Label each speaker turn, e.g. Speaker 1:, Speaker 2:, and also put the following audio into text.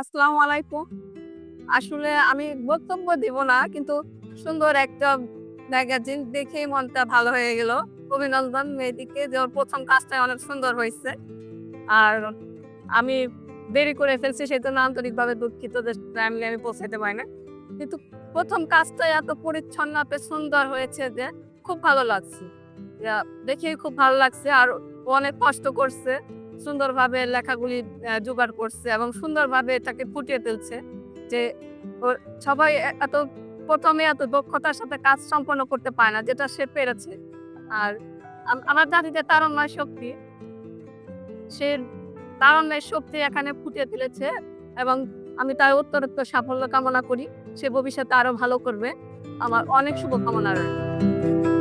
Speaker 1: আসসালামু আলাইকুম। আসলে আমি বক্তব্য দিব না, কিন্তু সুন্দর একটা ম্যাগাজিন দেখেই মনটা ভালো হয়ে গেল। অভিনন্দন মেয়েদিকে যে প্রথম কাজটা অনেক সুন্দর হয়েছে। আর আমি দেরি করে ফেলছি সেই জন্য আন্তরিকভাবে দুঃখিত যে টাইমলি আমি পৌঁছাতে পারি না কিন্তু প্রথম কাজটা এত পরিচ্ছন্ন এত সুন্দর হয়েছে যে খুব ভালো লাগছে। দেখে খুব ভালো লাগছে, আর অনেক কষ্ট করছে। সুন্দরভাবে লেখাগুলি জোগাড় করছে এবং সুন্দরভাবে এটাকে ফুটিয়ে তুলছে যে সবাই এত প্রথমে এত দক্ষতার সাথে কাজ সম্পন্ন করতে পারে না, যেটা সে পেরেছে। আর আম- আমার যে তারণ্যয় শক্তি। সে তারণ্যের শক্তি এখানে ফুটিয়ে তুলেছে এবং আমি তার উত্তরোত্তর সাফল্য কামনা করি। সে ভবিষ্যতে আরও ভালো করবে। আমার অনেক শুভকামনা রইল।